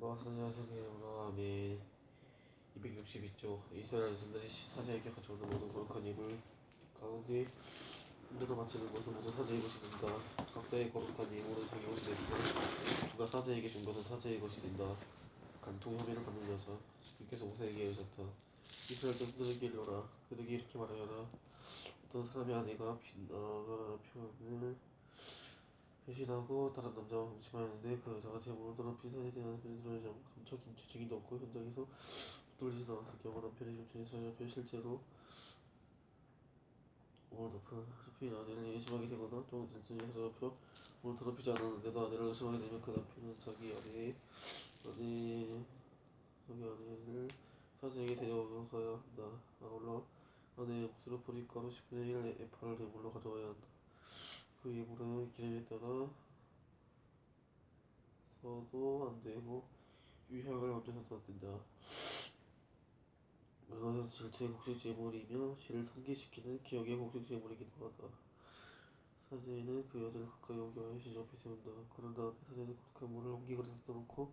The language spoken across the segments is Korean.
엄마가 사자에게 아멘 262쪽 이스라엘 자손들이 사자에게 가져오는 모든 거룩한 입을 가운데 흔들어 바치는 것은 모두 사자의 것이 된다. 각자의 거룩한 입으로 자기 것이 된다 누가 사자에게 준 것은 사자의 것이 된다. 간통 혐의를 받는 여자 주께서 모세에게 이르셨다. 이스라엘 자손들에게 이르라. 그들에게 이렇게 말하여라. 어떤 사람의 아내가 빛나가 표현을 배신하고 다른 남자와 동침하였는데 그 여자가 제목을 더럽힌 사실에 대한 변호를 감춰긴 죄책임도 없고 현장에서 돌리지 않았을 경우 남편의 중천이 서잡혀 실제로 오늘 높은 숲인 아내를 의심하게 되거나 또 진천이 서잡혀 오늘 더럽히지 않았는데도 아내를 의심하게 되면 그 남편은 자기 아내의 아내 자기 아내를 사자에게 데려가야 한다. 아울러 아내의 몫으로 보리가루 10분의 1 에파를 제물로 가져와야 한다 그 예물은 기름에 따라 서도 안 되고 유향을 얹어서도 안 된다. 그것은 질투의 곡식 제물이며 실을 상기시키는 기억의 곡식 제물이기도 하다. 사제는 그 여자를 가까이 시주 앞에 세운다. 그런 다음에 사제는 거룩한 물을 옮기 그릇에 떠놓고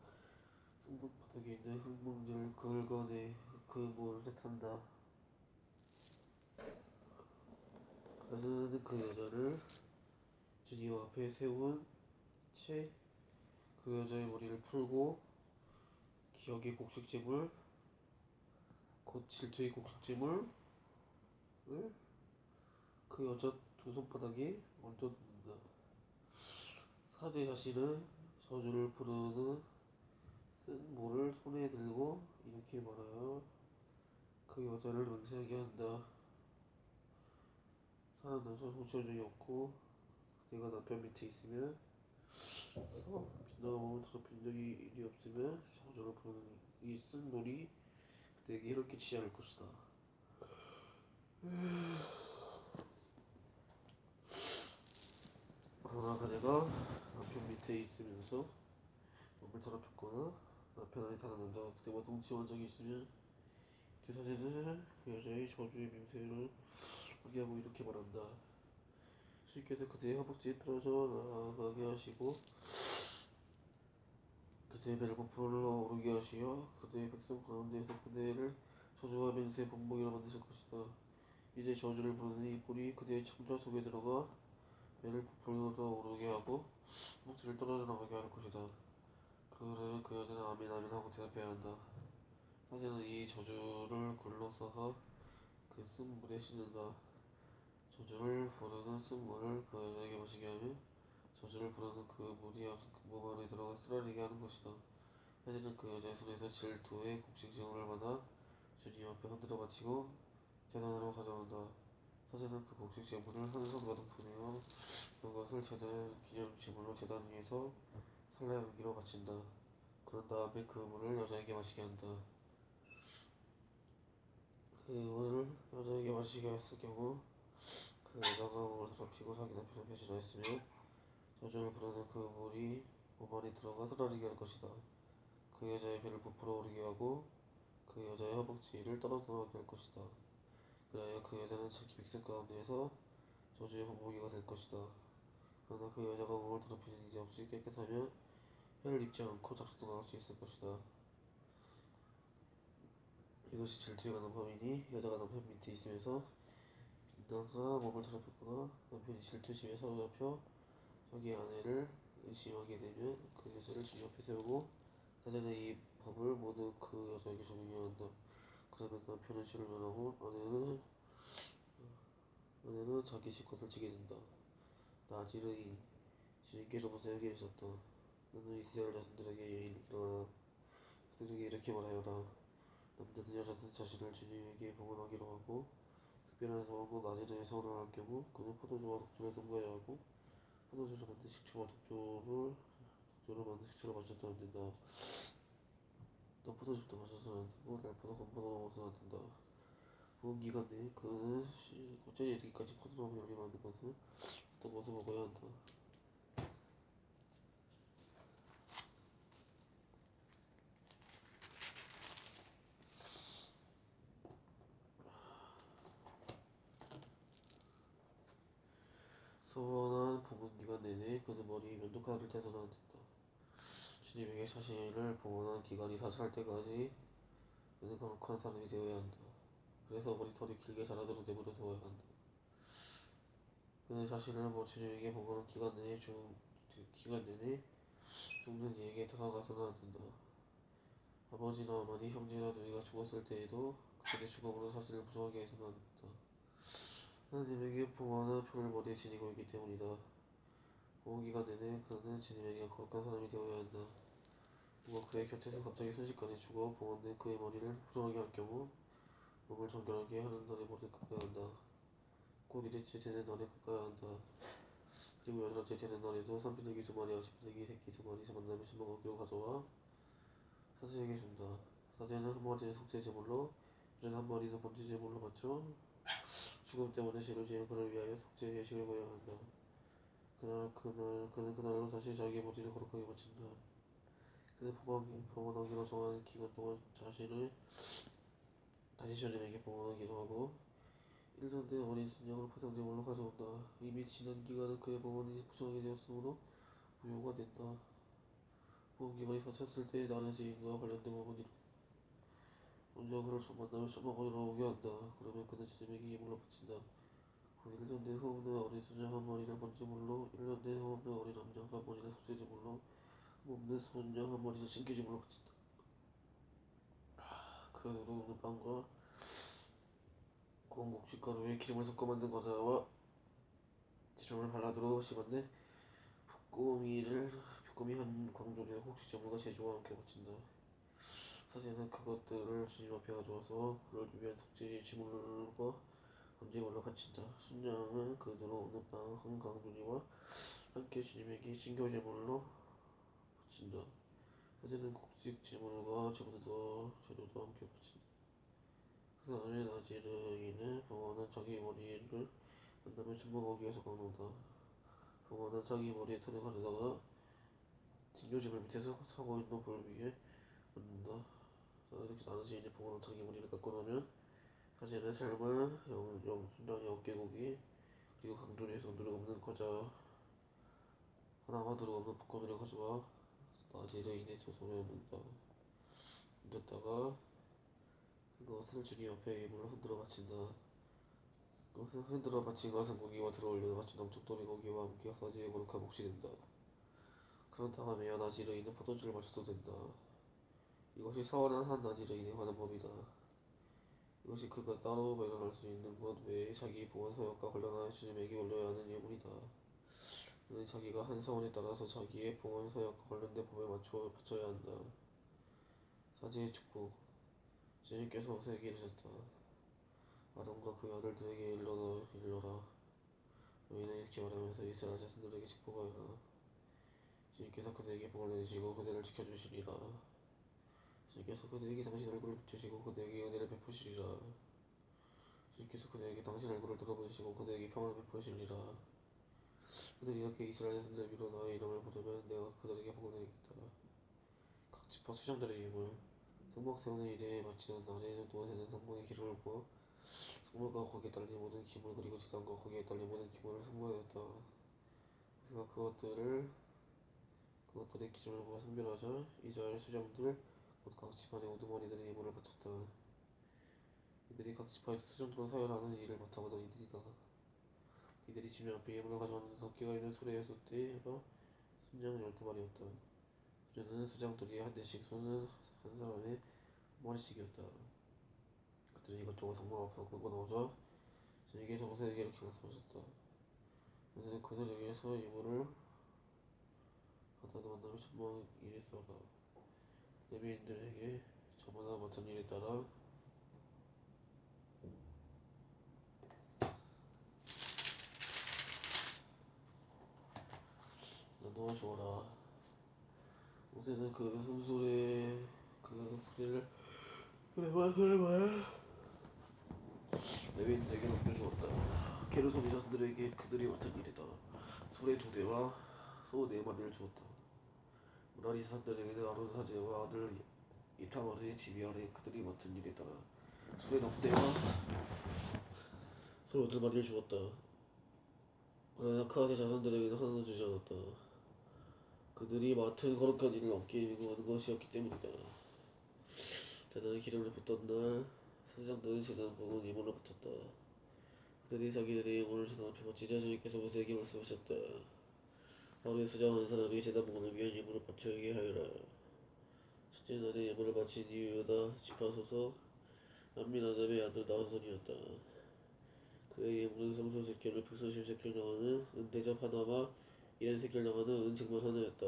승분 바닥에 있는 흙뭉지를 긁어내 그 물에 탄다. 사제는 그 여자를 주님 앞에 세운 채 그 여자의 머리를 풀고 기억의 곡식제물 곧 질투의 곡식제물을 그 여자 두 손바닥에 얹어둔다. 사제 자신은 저주를 부르는 쓴 물을 손에 들고 이렇게 말하여 그 여자를 맹세하게 한다. 사는 남자 송치한 적이 없고 내가 남편 밑에 있으면 서 빛나가 몸을 더럽힌 적이 일이 없으면 저주를 부르는 이쓴 물이 그대에게 해를 끼치지 않을 것이다. 그러나 그대가 남편 밑에 있으면서 몸을 더럽혔거나 남편 안에 다른 남자가 그대와 동침한 적이 있으면 그 사제는 그 여자의 저주의 맹세를 하게 하고 이렇게 말한다. 주께서 그대의 허벅지에 떨어져 나가게 하시고 그대의 벨고프를 오르게 하시어 그대의 백성 가운데에서 그대를 저주와 맹세의 본보기로 만드실 것이다. 이제 저주를 부르는 이 뿔이 그대의 창자 속에 들어가 배를 부풀어서 오르게 하고 목지를 떨어져 나가게 할 것이다. 그러면 그 여자는 아멘 아멘 하고 대답해야 한다. 사제는 이 저주를 글로 써서 그 쓴 물에 씻는다. 저주를 부르는 쓴 물을 그 여자에게 마시게 하며 저주를 부르는 그 물이 몸 안에 들어가 쓰라리게 하는 것이다. 사제는 그 여자의 손에서 질투의 곡식증을 받아 주님 앞에 흔들어 바치고 재단으로 가져온다. 사제는 그 곡식 제물을 한 손 가득 보내어 그것을 제단 기념 제물로 제단 위에서 살라 연기로 바친다. 그런 다음에 그 물을 여자에게 마시게 한다. 그 물을 여자에게 마시게 했을 경우 그 여자가 더럽히고 자기 남편을 배신하였으며 저주를 부르는 그 물이 몸 안에 들어가 쓰라리게 할 것이다. 그 여자의 배를 부풀어 오르게 하고 그 여자의 허벅지를 떨어져 나가게 할 것이다. 그리하여 그 여자는 자기 백성 가운데에서 저주의 본보기가 될 것이다. 그러나 그 여자가 몸을 더럽히는 일이 없이 깨끗하면 해를 입지 않고 작성도 나올 수 있을 것이다. 이것이 질투에 관한 범이니 여자가 남편 밑에 있으면서 빛나가 몸을 더럽혔거나 남편이 질투심에 사로잡혀 자기 아내를 의심하게 되면 그 여자를 주님 앞에 세우고 사전에 이 법을 모두 그 여자에게 적용해야 한다. 그러면 남편은 죄를 면하고 아내는 아내는 자기 실컷을 지게 된다. 나지르인 주님께서 모세에게 이르셨다. 너는 이스라엘 자손들에게 일어나 그들에게 이렇게 말하여라. 남자든 여자든 자신을 주님에게 봉헌하기로 하고 상황고 나지르의 서원을 할 경우 그는 포도주와 독주를 선거해야 하고 포도주를 만든 식초와 독주를 독주를 만든 식초를 마셔도 안 된다. 너 포도주도 마셔서는 안 되고 날포도 건포도 먹어서는 안 된다. 부은 기간 내에 그는 꽃전이 이르기까지 포도나무 열매 만든 것은 어떤 것을 먹어야 한다. 서원한 부은 기간 내내 그는 머리에 면도칼을 대서는 안 된다. 진입에게 자신을 보호하는 기간이 사찰할 때까지 그는 거룩한 사람이 되어야 한다. 그래서 머리털이 길게 자라도록 내버려 두어야 한다. 그는 자신을 뭐 주님에게 보호하는 기간 내에 죽 기간 내내 죽는 이에게 다가가서는 안 된다. 아버지나 어머니, 형제나 누이가 죽었을 때에도 그들의 죽음으로 자신을 부정하게 해서는 안 된다. 하나님에게 보호하는 표를 머리에 지니고 있기 때문이다. 보호기간 내내 그는 주님에게 거룩한 사람이 되어야 한다. 누가 그의 곁에서 갑자기 순식간에 죽어 봉헌된 그의 머리를 부정하게 할 경우 몸을 정결하게 하는 날에 모두 깎아야 한다. 곧 일일째 되는 날에 깎아야 한다. 그리고 여덟째 되는 날에도 산비둘기 두 마리와 십비둘기 새끼 두 마리 만나면 신먹기로 가져와 사제에게 준다. 사제는 한 마리를 속죄 제물로 이는 한 마리는 번제 제물로 바쳐 죽음 때문에 죄를 지은 그를 위하여 속죄의 예식을 거야 한다. 그날 그날 그는 그날로 다시 자기의 머리를 거룩하게 바친다. 그는 봉헌하기로 정한 기간 동안 자신을 다시 주님에게 봉헌하기로 하고 1년 된 어린 순양으로 포상제물로 가져온다. 이미 지난 기간은 그의 봉헌이 부정하게 되었으므로 무효가 된다. 봉헌기간이 사쳤을 때 나는 지인과 관련된 부분이 먼저 그를 좀 만나면 처먹으러 오게 한다. 그러면 그는 주님에게 예물로 바친다. 그 1년 된 소없는 어린 순양 한 마리를 번제물로 1년 된 소없는 어린 암양 한 마리를 속죄제물로 없는 순양 한 마리를 신기제물로 바친다. 그 후로 오는 빵과 고운 곡식가루에 기름을 섞어 만든 과자와 기름을 발라두로 씹었네 볶음이를 볶음이 한 광조리를 곡식제물과 제주와 함께 바친다 사제는 그것들을 주님 앞에 가져와서 그를 위한 속죄 제물과 번제물로 바친다 순양은 그 들어오는 빵한 광조리와 함께 주님에게 신교 제물로 바친다 사제는 곡식 제물과 제물도 재료도 함께 바친다 그 사람의 나지르이는 병원은 자기 머리를 만나면 춤먹기 위해서 깎는다. 병원은 자기 머리에 털을 가르다가 진교집을 밑에서 타고 있는 볼 위에 얹는다. 이렇게 나르지인이 병원은 자기 머리를 깎고 나면 사제는 삶은 영, 영, 순장의 어깨고기 그리고 강조리에서 누룩 없는 과자 하나와 누룩 없는 볶음이를 가져와 나지르인의 조선에 얹는다. 얹었다가 그것을 주님 옆에 예물로 흔들어 바친다. 그것을 흔들어 바친 것은 고기와 들어올려 바친 엄청 도리 고기와 함께 사지에 거룩한 몫이 된다. 그런 다음에야 나지르인은 포도주를 마셔도 된다. 이것이 서원한 한 나지르인에 관한 법이다. 이것이 그가 따로 발견할 수 있는 것 외에 자기 보안 사역과 관련하여 주님에게 올려야 하는 예물이다. 그는 자기가 한 서원에 따라서 자기의 보안 사역과 관련된 법에 맞춰 바쳐야 한다. 사제의 축복 주님께서 모세에게 이르셨다. 아론과 그 아들들에게 일러라, 일러라. 너희는 이렇게 말하면서 이스라엘 자손들에게 축복하여라. 주님께서 그들에게 복을 내리시고 그들을 지켜주시리라. 주님께서 그들에게 당신 얼굴을 비추시고 그들에게 은혜를 베푸시리라. 주님께서 그들에게 당신 얼굴을 들어보시고 그들에게 평안을 베푸시리라. 그들이 이렇게 이스라엘 자손들 위로 나의 이름을 부르면 내가 그들에게 복을 내리겠다. 각 지파 수장들의 예물 성막 세우는 일에 마치던 날에 노아새는 성막의 기름을 부어 성막과 거기에 달린 모든 기물 그리고 제단과 거기에 달린 모든 기물을 성막하였다. 그가 그것들을 그것들의 기름을 부어 선별하자 이스라엘 수장들 곧각 지파의 우두머리들의 예물을 바쳤다. 이들이 각 지파에서 수장들로 사열하는 일을 맡아보던 이들이다. 이들이 주님 앞에 예물을 가져왔는데 덮개가 있는 수레에 숫대가 순양 열두 마리였다. 수레는 수장들이 한 대씩 손은 한 사람의 머리씩이었다. 그들은 이것저것 성막 앞으로 끌고 나오자 주님께서 모세에게 이렇게 말씀하셨다. 너는 그들에게서 예물을 받아도 만나면 일이 있어라. 레비인들에게 저마다 맡은 일에 따라 나누어 주어라. 모세는 그 손소리에 그 소리를 그래만 소리만 레위인들에게 넘겨주었다. 게르손 이자들에게 그들이 맡은 일이다. 소의 두 대와 소네 마리를 주었다. 무라리 사들에게는 아론 사제와 아들 이타마르의 지휘 아래 그들이 맡은 일에 따라 소의 넉 대와 소 여덟 마리를 주었다. 그러나 크아세 자손들에게는 하나도 주지 않았다. 그들이 맡은 거룩한 일을 어깨에 메고 하는 것이었기 때문이다. 대단한 기름을 붓던 날 선장들은 재단 보고 이문을 붙였다. 그들이 자기들의 영혼을 바치자 주님께서 모세에게 말씀하셨다. 하루에 수장한 사람이 재단 부분을 위한 예물을 바쳐야게 하여라. 첫째 날에 예물을 바친 이유 유다 지파소서 암미나답의 아들 나호선이었다. 그의 예물은 성소 세겔을 백성십 세겔 나가는 은대접 하나와 이런 세겔 나가는 은책만 하나였다.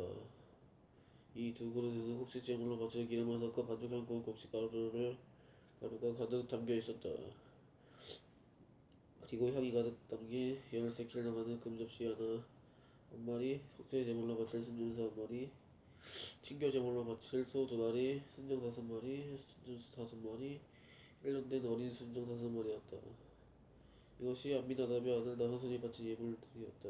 이 두 그릇에는 곡식 제물로 바쳐 기름을 섞어 반죽한 고 곡식 가루를 가루가 가득 담겨 있었다. 그리고 향이 가득 담긴 열 세겔 나가는 금접시 하나 한 마리, 속죄 순전수 한 마리, 친교 제물로 바칠 소 두 마리, 순정 다섯 마리, 순전수 다섯 마리, 1년 된 어린 순정 다섯 마리였다. 이것이 암미나답의 아들 나사손이 바친 예물들이었다.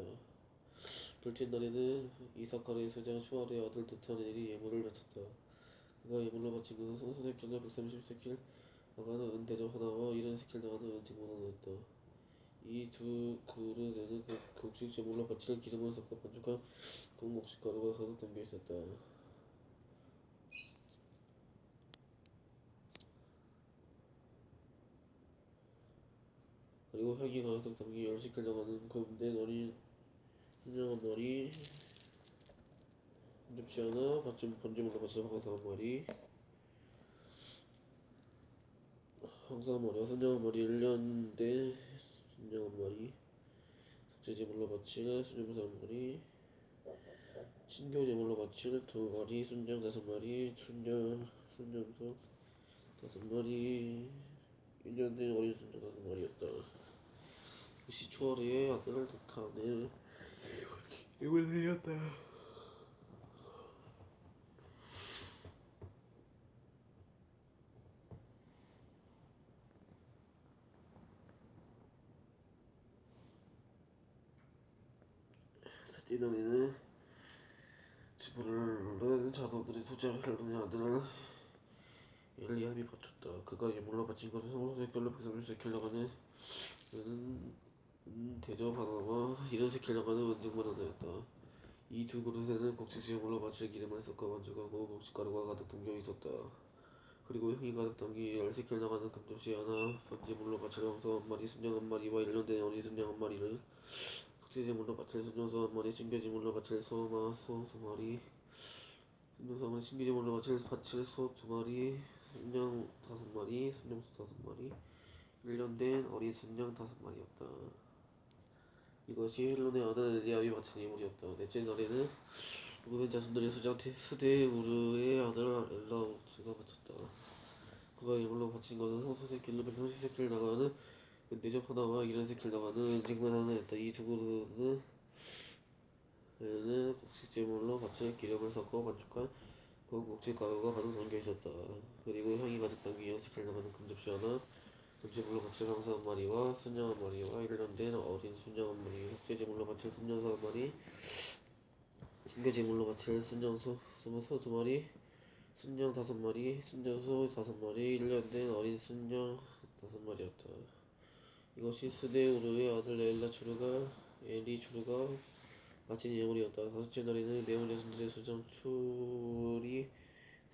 둘째 날에는 이사카르의 소장 슈아르의 아들 드타넬이 예물을 바쳤다. 그가 예물로 바친 것은 성소세킬과 130세킬 나가는 은대접 하나와 이런 세킬 나가는 은책만 하나였다. 이 두 그릇에는 그 곡식 제물로 바칠 기름을 섞어 반죽한 공곡식 가루가 가득 담겨 있었다. 그리고 향이 가득 담긴 열 세킬 나가는 검된 어린 순정한 머리 한 접시 하나 받침 번지물로 받쳐 가득 한 마리 항상 머리와 순정한 머리 1년 된 순정한 머리 숙제 제물로 바칠 순정사 한 마리 친교제물로 바칠 두 마리 순정 다섯 마리 순정 순정소 다섯 마리 1년 된 어린 순정 다섯 마리였다. 시추어리의 아들 덕탄을 입을 들렸다 셋째 날에는 지부를 자손들이 소재를 헬론의 아들을 엘리압이 바쳤다. 그가 예물로 바친 것은 성소의 결로 백성일세 킬러가는 은 음, 대접 하나와 이런 세 킬러가는 은쟁만 하나였다. 이 두 그릇에는 곡식 제물로 바칠 기름을 섞어 반죽하고 곡식 가루가 가득 담겨 있었다. 그리고 향이 가득 담긴 열세 킬러가는 금접시 하나, 번제물로 바칠 황소 한 마리, 순양 한 마리와 일년된 어린 순양 한 마리를 속죄제물로 바칠 순정소 한 마리, 신겨제물로 바칠 소마 소두 마리, 순정소 한 마리, 신겨제물로 바칠 바칠 소두 마리, 순양 다섯 마리, 순정소 다섯 마리, 1년 된 어린 순양 다섯 마리였다. 이것이 헬론의 아들 엘리압이 바친 예물이었다. 넷째 날에는 루벤 자손들의 수장 스데 우르의 아들 엘라우스가 바쳤다. 그가 예물로 바친 것은 성소세킬로 백성시세킬 나가는 내접 하나와 이런 세킬 나가는 은쟁만 하나였다. 이 두 그릇은 에는 곡식 제물로 바칠 기름을 섞어 반죽한 그 곡식 가루가 가득 담겨 있었다. 그리고 향이 가득 담긴 연세킬 나가는 금접시 하나, 금제물로 바칠 황사 한 마리와 순양 한 마리와 일년 된 어린 순양 한 마리, 속죄제물로 바칠 순양소 한 마리, 신겨제물로 바칠 순양소 스무소 두 마리, 순양 다섯 마리, 순양소 다섯 마리, 일년 된 어린 순양 다섯 마리였다. 이것이 스데 우르의 아들 엘라 추르가 엘리 추르가 바친 예물이었다. 다섯째 날에는 네온 자손들의 수장 추리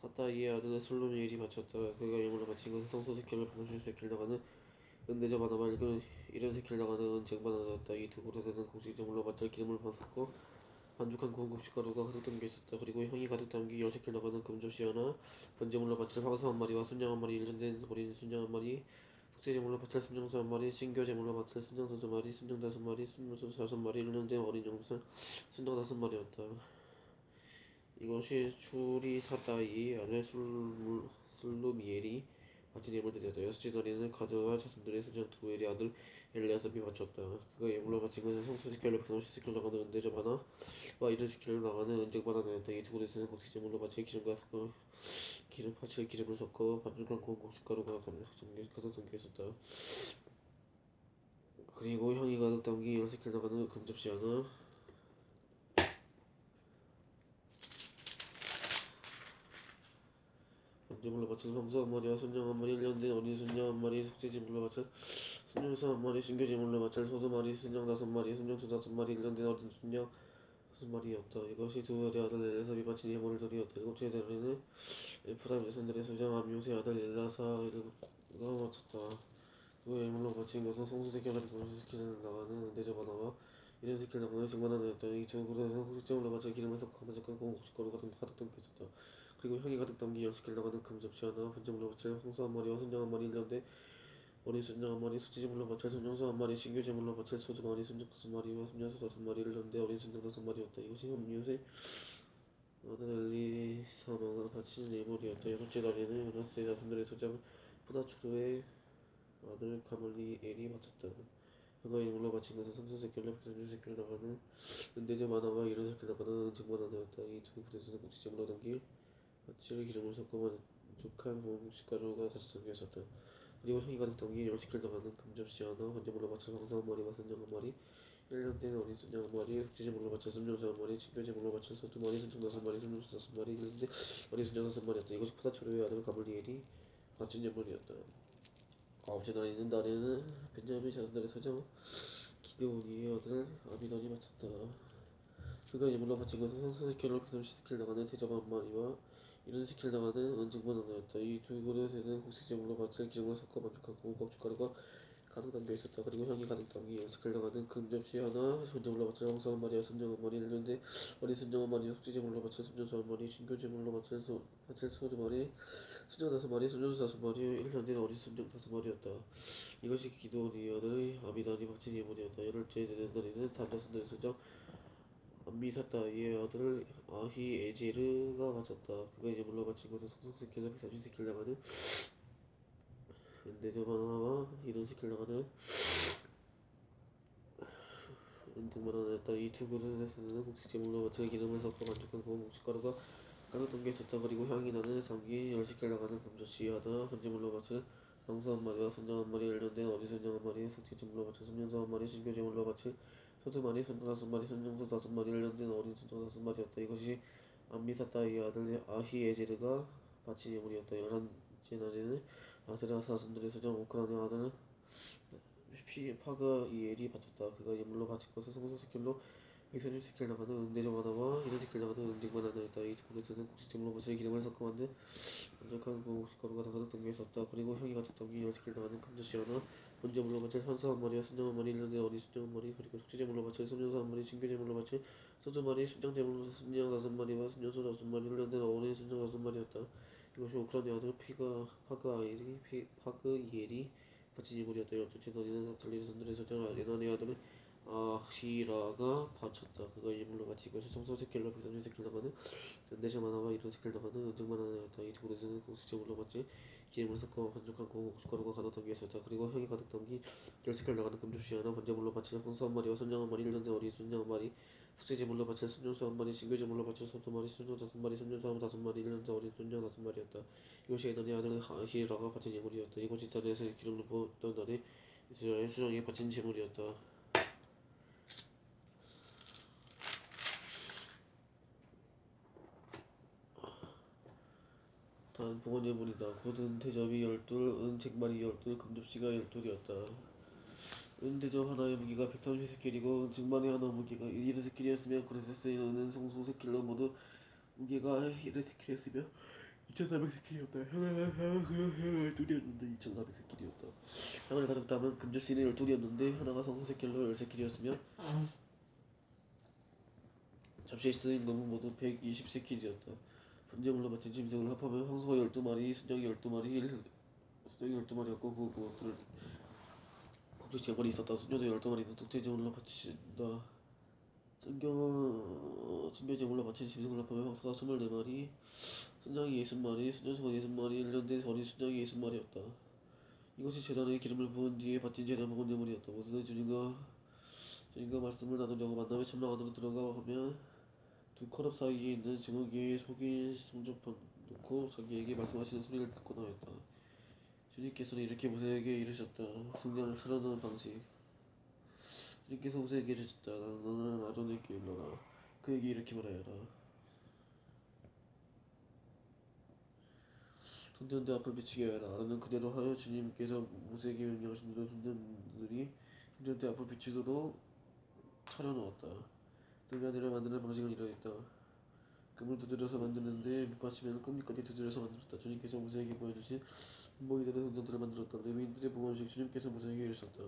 사타이의 아들 솔로미엘이 바쳤다. 그가 예물로 바친 성소 세켈로 방실 세켈 나가는 은대접 하나 말고 이런 세켈 나가는 은쟁반 하나였다. 이 두 그릇에는 제물로 바칠 기름을 붓고 반죽한 고운 곡식 가루가 가득 담겨 있었다. 그리고 향이 가득 담긴 열 세켈 나가는 금접시 하나, 번제물로 바칠 황소 한 마리와 순양 한 마리, 일년된 어린 순양 한 마리, 숙제 제물로 바칠 순정수 한 마리, 신교 제물로 바칠 순정수 두 마리, 순정 다섯 마리, 순정수 다섯 마리, 일년된 어린 영살, 순정 다섯 마리였다. 이것이 추리 사다이 아들 술루미엘이 바친 예물들이었다. 여섯째 날에는 가드와 자손들의 수장 두엘의 아들 엘리아삽이 바쳤다. 그가 예물로 바친 것은 성소시kel로 백성시kel 나가는 은대접 하나와 이를 시켈로 나가는 은쟁반 하나였다. 이 두 그릇에는 곡식 제물로 기름과 섞어 기름 파칠 기름을 섞어 반죽한 고운 곡식가루가 가득 담겨 있었다. 그리고 향이 가득 담긴 열세켈 나가는 금접시 하나, 번제물로 바친 황소 한 마리와 순양 한 마리, 1년 된 어린 순양 한 마리, 속죄제물로 바친 순양소 한 마리, 신교제물로 바칠 소두 마리, 순양 다섯 마리, 순양소 다섯 마리, 1년 된 어린 순양 무슨 말이었다. 이것이 두 아들 아들 엘사비 바친 예물을 드리었다. 일곱째 대리는 에프라임 자손들의 수장 암요새 아들 엘라사가 마쳤다. 두 예물로 바친 것은 송수새끼가 동시스키를 나가는 내저바나와 이런 새끼를 나가는 증만하였다. 이두 그릇에서 후식점으로 바쳐 기름을 섞어 가득한 공국식가루 같은 가득 담겨 있었다. 그리고 향이 가득 담긴 열 새끼를 나가는 금 접시 하나, 반점으로 바칠 홍수 한 마리와 순장 한 마리 일년대 어린 순장 한 마리, 수치제물로 바칠 순정수 한 마리, 신교제물로 바칠 소주 한 마리, 순정 다섯 마리와 순정수 다섯 마리를 졌는데 어린 순정 다섯 마리였다. 이것이 음료세 아들 엘리 사마가 바친 예물이었다. 여섯째 날에는 요나스의 자손들의 소장 푸다추르의 아들 가말리엘이 바쳤다. 그가 예물로 바친 것은 성소새끼를 백성주새끼를 나가는 은대제 만화와 이런 새끼를 나가는 증만하였다. 이두 부대에서는 국지제물로 담길 바칠 기름을 섞어 만족한 공국식가루가 다섯 담겨 있었다. 그리고 향이 가득 담긴 열 새끼를 나가는 금접시 하나, 관제물로 바칠 황사 한 마리와 선장 한 마리, 1년 된 어린 바칠 순정수 한 마리, 친교제물로 마리, 순정수 다섯 마리, 1년 된 어린 순장 다섯 마리였다. 이것이 푸다추르의 아들 가블리엘이 바친 예물이었다. 아홉째 날에 있는 날에는 벤자민 자손들의 서장 기드온이의 아들 아비단이 바쳤다. 그가 예물로 바친 것은 성소새끼로 비삼 시스킬 나가는 대접 한 마리와 이런 스킬 나가는 은증만 하나였다. 이 두 그릇에는 곡식제물로 바칠 기름을 섞어 만족하고 고춧가루가 가득 담겨 있었다. 그리고 향이 가득 담긴 스킬 나가는 금접시 하나, 손제물로 바칠 홍사 한 마리와 순정 한 마리, 일년대 어린 순정 한 마리, 숙지제물로 바칠 순정수 한 마리, 신교제물로 바칠 소, 바칠 소두 마리, 순정 다섯 마리, 순정수 다섯 마리, 일년대 어린 순정 다섯 마리였다. 이것이 아들 아비단이 바친 예물이었다. 열흘째 되는 날에는 수정 암 미사따의 아들 아히에제르가 바쳤다. 그가 예물로 바친 것은 성숙새끼나 백삼십새끼를 나가는 은대저만화와 이런 새끼를 나가는 은등만 하나였다. 이두 그릇에서는 국식제물로 바친 기름을 섞어 만족한 고운 가득 담겨 있었다. 그리고 향이 나는 장기 열 새끼를 나가는 금젓이 하나, 건제물로 바친 상수 한 마리와 순정 한 마리, 열년된 어린 순정 한 마리, 숙지제물로 바친 순정수 한 마리, 신교제물로 바친 소두 마리, 순정 다섯 마리, 순정수 다섯 마리, 일년된 어린 순정 다섯 마리였다. 이것이 암미사 따의 아들 아히에제르가 바친 예물이었다. 열한째 날에는 아세라 사손들의 수정 우크라의 아들 피 파그이엘이 바쳤다. 그가 예물로 바친 것은 성소새끼로 백선일 새끼를 나가는 은대적 하나와 이런 새끼를 나가는 은쟁만 하나였다. 이 두그릇에는 국식제물로 바친 기름을 섞어 만든 만족한 그 국식가루가 다 가득 담겨 있었다. 그리고 향이 가득 담긴 열 새끼를 나가는 금젓이 하나 본제물로 바칠 산수 한 마리와 순정 한 마리, 일년된 어린 순정 한 마리, 그리고 숙지제물로 바칠 순정수 한 마리, 신교제물로 바칠 소주 마리, 순정제물로 순정 다섯 마리와 순정수 다섯 마리, 일년된 어린 순정 다섯 마리였다. 이것이 우크라이나 아들 피가 파그아일이 피 파그 이엘이 바친 예물이었다. 열두째 너희는 달리는 선들의 소장 아레나의 아들 아히라가 바쳤다. 그가 예물로 바친 것이 성소 새끼로 백삼십 새끼 나가는 연대장 하나와 이런 새끼 나가는 은정만 하나였다. 이두 그릇에는 공식제물로 바친 기름을 섞어 반죽한 고춧가루가 가득 담겨 있었다. 그리고 향이 가득 담긴 열 새끼 나가는 금접시 하나, 반제물로 바친 홍수 한 마리와 순정 한 마리, 일년된 어린 순정 한 마리, 숙제제물로 바친 순정수 한 마리, 신교제물로 바친 소두 마리, 순정 다섯 마리, 순정수 한 다섯 마리, 일년된 어린 순정 다섯 마리였다. 이것이 에너의 아들 아히라가 바친 예물이었다. 이것이 자리에서 기름을 부었던 날에 이스라엘 수정에 바친 제물이었다. 단 봉헌 예물이다. 곧은 대접이 열둘, 은 쟁반이 열둘, 금접시가 열둘이었다. 은 대접 하나의 무기가 130세킬이고 은 쟁반의 하나 무기가 1세킬이었으며 그릇에 쓰인 은은 성소 세킬로 모두 무게가 1세킬이었으며 2400세킬이었다. 향을 열둘이었는데 2400세킬이었다. 향을 담은 금접시는 열둘이었는데 하나가 성소 세킬로 열세킬이었으며 접시에 쓰인 금은 모두 120세킬이었다. 분재물로 바친 짐승을 합하면 황소가 열두 마리, 순정이 열두 마리, 순정이 열두 마리였고 그 그것들을 곡식 제물이 있었다. 순녀도 열두 마리는 독재 제물로 바친다. 순경은 순별 제물로 바친 짐승을 합하면 황소가 스물네 마리, 순정이 예순 마리, 순녀수가 예순 마리, 일년된 어린 순정이 예순 마리였다. 이것이 제단에 기름을 부은 뒤에 바친 제단 먹은 예물이었다. 모세는 주님과 주님과 말씀을 나누려고 만남에 참나 안으로 들어가 하면 두 커럽 사이에 있는 증거기에 속인 성접한 놓고 자기에게 말씀하시는 소리를 듣고 나왔다. 주님께서는 이렇게 모세에게 이르셨다. 승장을 차려놓은 방식. 주님께서 모세에게 이르셨다. 너는 아론에게 일러라. 그에게 이렇게 말하여라. 손전대 앞을 비추게 하여라. 아론은 그대로 하여 주님께서 모세에게 명령하신 대로 손전들이 손전대 앞을 비추도록 차려놓았다. 등가니를 만드는 방식은 이러했다. 금을 두드려서 만드는데 밑받침에는 끝밑까지 두드려서 만들었다. 주님께서 모세에게 보여주신 본보이들의 동전들을 만들었다. 레위인들의 봉헌식 주님께서 모세에게 이르셨다.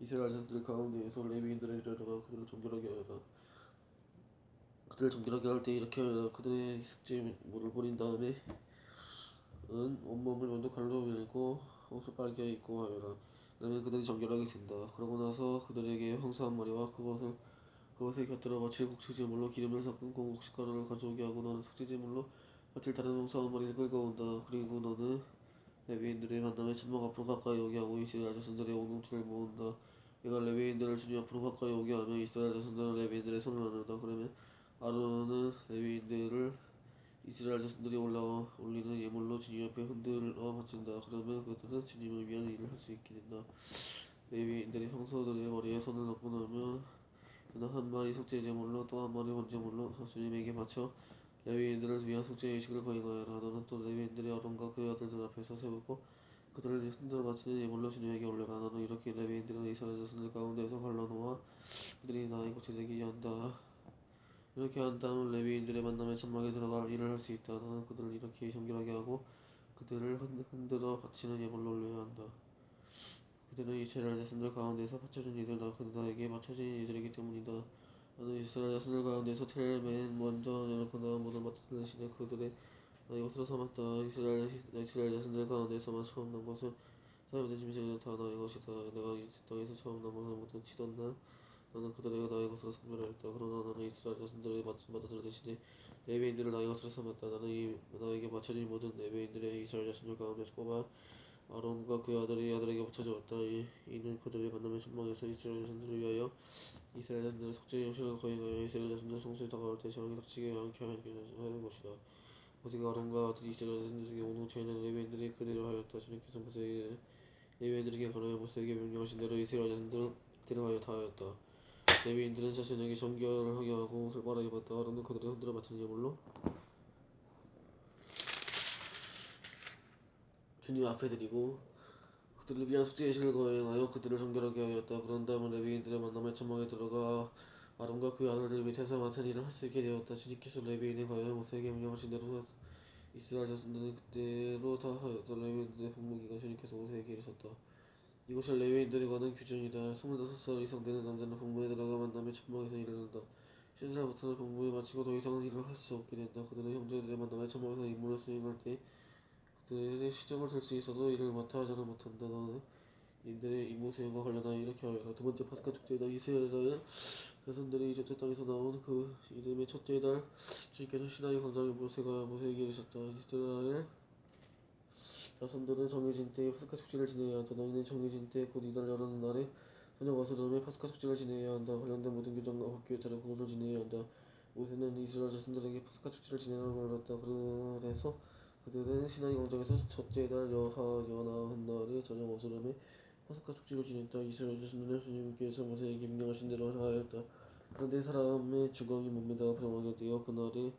이스라엘 자손들 가운데에서 레위인들을 데려다가 그들을 정결하게 하여라. 그들을 정결하게 할 때 이렇게 하여라. 그들의 숙제 물을 버린 다음에 은 온몸을 먼저 칼로 밀고 옷을 빨게 입고 하여라. 그러면 그들이 정결하게 된다. 그러고 나서 그들에게 황소 한 마리와 그것을 그것의 곁들여 바칠 국수제물로 기름을 섞은 공국식가루를 가져오게 하고 너는 숙제제물로 바칠 다른 홍수 한 마리를 끌고온다. 그리고 너는 레위인들의 만남에 천막 앞으로 가까이 오게 하고 이스라엘 자손들의 온뭉치를 모은다. 내가 레위인들을 주님 앞으로 가까이 오게 하며 이스라엘 자손들은 레위인들의 손을 나누다. 그러면 아론은 레위인들을 이스라엘 자손들이 올라와 올리는 예물로 주님 앞에 흔들어 바친다. 그러면 그들은 주님을 위한 일을 할 수 있게 된다. 레위인들이 성소들의 머리에 손을 넣고 나면 그는 한 마리 속죄 제물로 또 한 마리 번제물로 주님에게 바쳐 레위인들을 위한 속죄 의식을 거행하여라. 너는 또 레위인들의 아론과 그의 아들들 앞에서 세우고 그들을 흔들어 바치는 예물로 주님에게 올려라. 너는 이렇게 레위인들은 이스라엘 자손들 가운데서 갈라놓아 그들이 나의 고체 되게 한다. 이렇게 한 다음 레위인들의 만남에 천막에 들어가 일을 할 수 있다. 너는 그들을 이렇게 정결하게 하고 그들을 흔- 흔들어 바치는 예물로 올려야 한다. 그들은 이스라엘 자손들 가운데서 바쳐준 이들 나 그들에게 바쳐진 이들이기 때문이다. 나는 이스라엘 자손들 가운데서 제일 맨 먼저 내놓거나 모든 맡은 대신에 그들의 나의 것으로 삼았다. 이스라엘 이스라엘 자손들 가운데서만 처음 난 것은 사람의 짐승이 다 나의 것이다. 내가 이 땅에서 처음 난 것을 모두 치던 날 나는 그들에게 나의 것으로 선별하였다. 그러나 나는 이스라엘 자손들의 맡은 바들 대신에 레위인들을 나의 것으로 삼았다. 나는 이 나에게 바쳐진 모든 레위인들의 이스라엘 자손들 가운데서 뽑아 아론과 그의 아들이 아들에게 붙여주었다. 이, 이는 그들의 만남의 신망에서 이스라엘 자손들을 위하여 이스라엘 자손들의 속죄의 형식을 거행하여 이스라엘 자손들 성소에 다가올 때 저항이 닥치게 않게 하는 것이다. 모세가 아론과 아들 이스라엘 자손들에게 온 후체에는 레위인들이 그대로 하였다. 주님께서 모세에게 레위인들에게 관하여 모세에게 명령하신 대로 이스라엘 자손들을 데려가여 다 하였다. 레위인들은 자신에게 정결을 하게 하고 빨아 입었다. 아론은 그들을 흔들어 바치는 예물로 주님 앞에 드리고 그들을 위한 숙제 의식을 거행하여 그들을 정결하게 하였다. 그런 다음에 레위인들의 만남에 천막에 들어가 아론과 그 아들들 밑에서 맡은 일을 할 수 있게 되었다. 주님께서 레위인에 관하여 모세에게 명령하신 대로 이스라엘 자손들은 그대로 다 하였다. 레위인들의 본무기가 주님께서 모세에게 이르셨다. 이것이 레위인들에 관한 규정이다. 25살 이상 되는 남자는 본무에 들어가 만남에 천막에서 일을 한다. 50살부터는 본무에 마치고 더 이상은 일을 할 수 없게 된다. 그들은 형제들의 만남에 천막에서 임무를 수행할 때 그들의 시정을 들 수 있어도 이를 하지는 못한다. 너는 인들의 임무 수행과 관련하여 이렇게 하여라. 두 번째 파스카 축제이다. 이스라엘 자손들이 이집트 땅에서 나온 그 이름의 첫째 달 주님께서 시나이 광장에 모세가 모세에게 이르셨다. 이스라엘 자손들은 정해진 때에 파스카 축제를 지내야 한다. 너희는 정해진 때 곧 이달 여는 날에 저녁 어스름에 파스카 축제를 지내야 한다. 관련된 모든 규정과 법규에 따라 그것을 지내야 한다. 모세는 이스라엘 자손들에게 파스카 축제를 지내라고 말했다. 그래서 그들은 시나이 광장에서 첫째 달 여하 연하은 날에 저녁 어스름에 파스카 축제를 지냈다. 이스라엘 자손들은 주님께서 모세에게 명령하신 대로 하였다. 그런데 사람의 주검이 몸에다가 부정하게 되어 그날에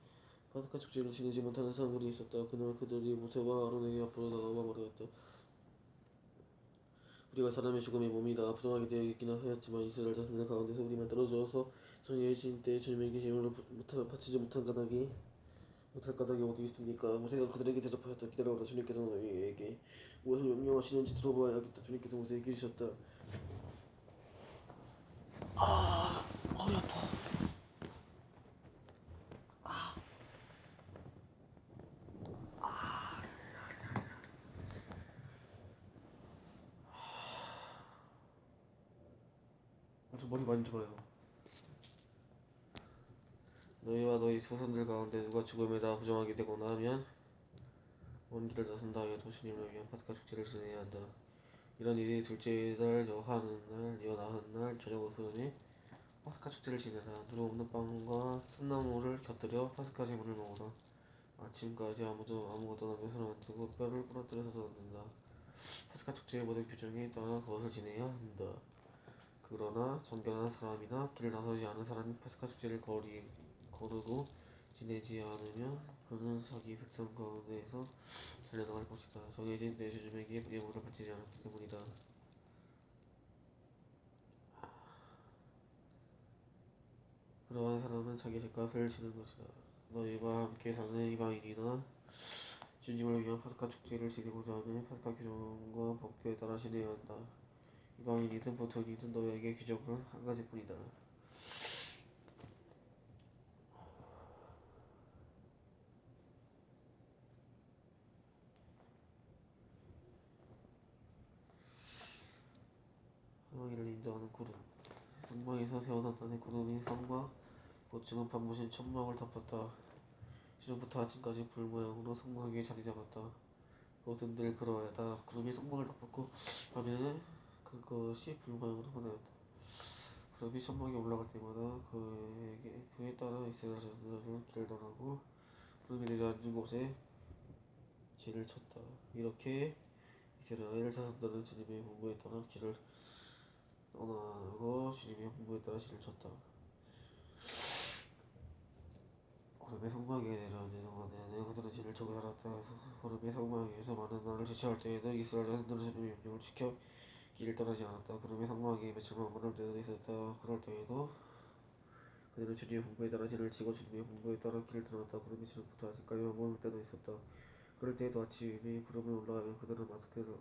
파스카 축제를 지내지 못하는 사람들이 있었다. 그날 그들이 모세와 아론에게 앞으로 나가와 말하였다. 우리가 사람의 죽음의 몸이 다 부정하게 되어 있기는 하였지만 이스라엘 자손들 가운데서 우리만 떨어져서 정해진 때에 주님에게 제물을 못- 바치지 못한 까닭이 못할 까닭이 어디 있습니까? 모세가 그들에게 대답하였다. 기다려라. 주님께서 너희에게 무엇을 명령하시는지 들어봐야겠다. 주님께서 모세에게 이르셨다. 아, 허리 아파. 저 머리 많이 좋아요. 너희와 너희 조선들 가운데 누가 죽음에다 부정하게 되거나 하면 온 길을 나선다하여 도시님을 위한 파스카 축제를 지내야 한다. 이런 일이 둘째 달 여하는 날, 연하은 날 저녁 어스름에 파스카 축제를 지내라. 누룩 없는 빵과 쓴나물을 곁들여 파스카 제물을 먹어라. 아침까지 아무도 아무것도 남겨서는 안 두고 뼈를 부러뜨려서 넣는다. 파스카 축제의 모든 규정에 따라 그것을 지내야 한다. 그러나 정결한 사람이나 길 나서지 않은 사람이 파스카 축제를 거리, 거르고 지내지 않으면 그는 자기 백성 가운데에서 잘려나갈 것이다. 정해진 내 주님에게 예물을 바치지 않았기 때문이다. 그러한 사람은 자기 죄값을 지는 것이다. 너희와 함께 사는 이방인이나 주님을 위한 파스카 축제를 지내고자 하면 파스카 규정과 법규에 따라 지내야 한다. 이방인이든 보통이든 너희에게 규정은 한 가지뿐이다. 성막이를 인도하는 구름 성막에서 세워놨다는 구름이 성막 보층은 반부신 천막을 덮었다. 시름부터 아침까지 불 모양으로 성막 위에 자리 잡았다. 그것은 늘 그러하다. 구름이 성막을 덮었고 밤에는 그것이 불 모양으로 보내었다. 구름이 천막에 올라갈 때마다 그에게 그에 따라 이스라엘 자손들은 길을 떠나고 구름이 내려앉은 곳에 진을 쳤다. 이렇게 이스라엘 자손들은 주님의 본부에 따라 길을 떠나고 주님의 홍보에 따라 진을 쳤다. 구름의 성막에 내려앉는 동안에는 그들은 진을 쳐고 살았다. 해서 구름의 성막에서 많은 날을 지체할 때에는 이스라엘 자손들은 주님의 명령을 지켜 길을 떠나지 않았다. 구름의 성막에 며칠만 머물 때도 있었다. 그럴 때에도 그들은 주님의 홍보에 따라 진을 치고 주님의 홍보에 따라 길을 떠났다. 구름이 지름부터 아직까지만 머물 때도 있었다. 그럴 때에도 아침에 구름이 올라가면 그들은 마스크를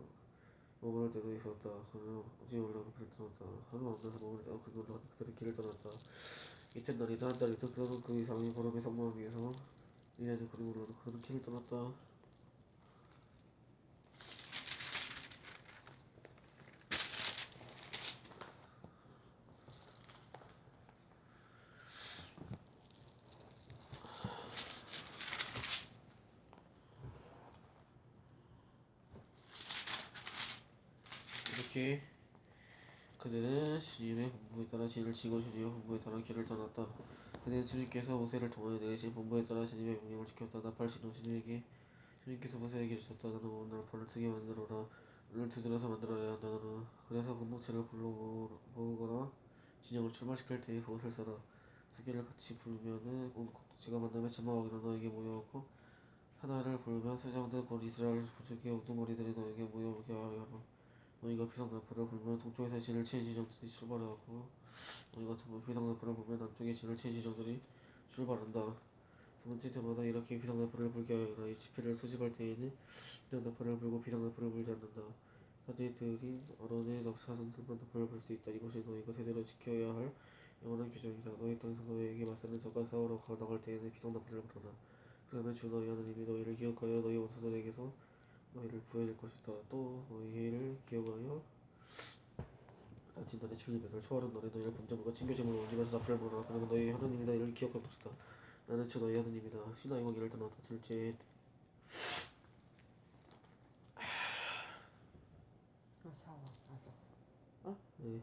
머무를 때도 있었다. 그는 오직 올라가면 길을 떠났다. 하루 만나서 않고 그는 올라가면 그들은 길을 떠났다. 이튿 날이나 한 달이든 그들은 그 이상의 성막 위에서 이래는 구름이 올라오는 그들은 길을 떠났다. 이렇게 그들은 주님의 본부에 따라 진을 치고 주님의 본부에 따라 길을 떠났다. 그들은 주님께서 모세를 통하여 내리신 본부에 따라 주님의 명령을 지켰다. 나팔신호 주님에게 주님께서 모세에게 주셨다. 너는 오늘 나팔을 두개 만들어라. 눈을 두드려서 만들어야 한다. 너는 그래서 공동체를 불러 모으거나 진영을 출발시킬 때에 그것을 써라. 두 개를 같이 부르면은 온 공동체가 만나면 자막하기로 너에게 모여오고 하나를 부르면 수장들 곧 이스라엘 부족의 우두머리들이 너에게 모여오게 하여라. 너희가 비상나팔을 불면 동쪽에서 진을 치는 지정들이 출발하고 너희가 비상나팔을 불면 남쪽에 진을 치는 지정들이 출발한다. 두 번째 때마다 이렇게 비상나팔을 불게 하여라. 이 집회를 수집할 때에는 비상나팔을 불고 비상나팔을 불지 않는다. 사제들인 어른의 넉사선들만 나팔을 불수 있다. 이것이 너희가 제대로 지켜야 할 영원한 규정이다. 너희 땅에서 너희에게 맞서는 적과 싸우러 나갈 때에는 비상나팔을 불어라. 그러면 주 너희 하나님이 너희를 기억하여 너희 원수들에게서 너희를 구해낼 것이다. 또 너희를 기억하여 다친 날에 출입을 초하는 날에 너희를 범죄물과 친교제물을 옮기면서 나팔을 불어라. 그러면 너희 하나님이 너희를 기억할 것이다. 나는 주 너희 하나님이다. 신하의 거기를 떠나다 둘째 어, 샤워 가서 네.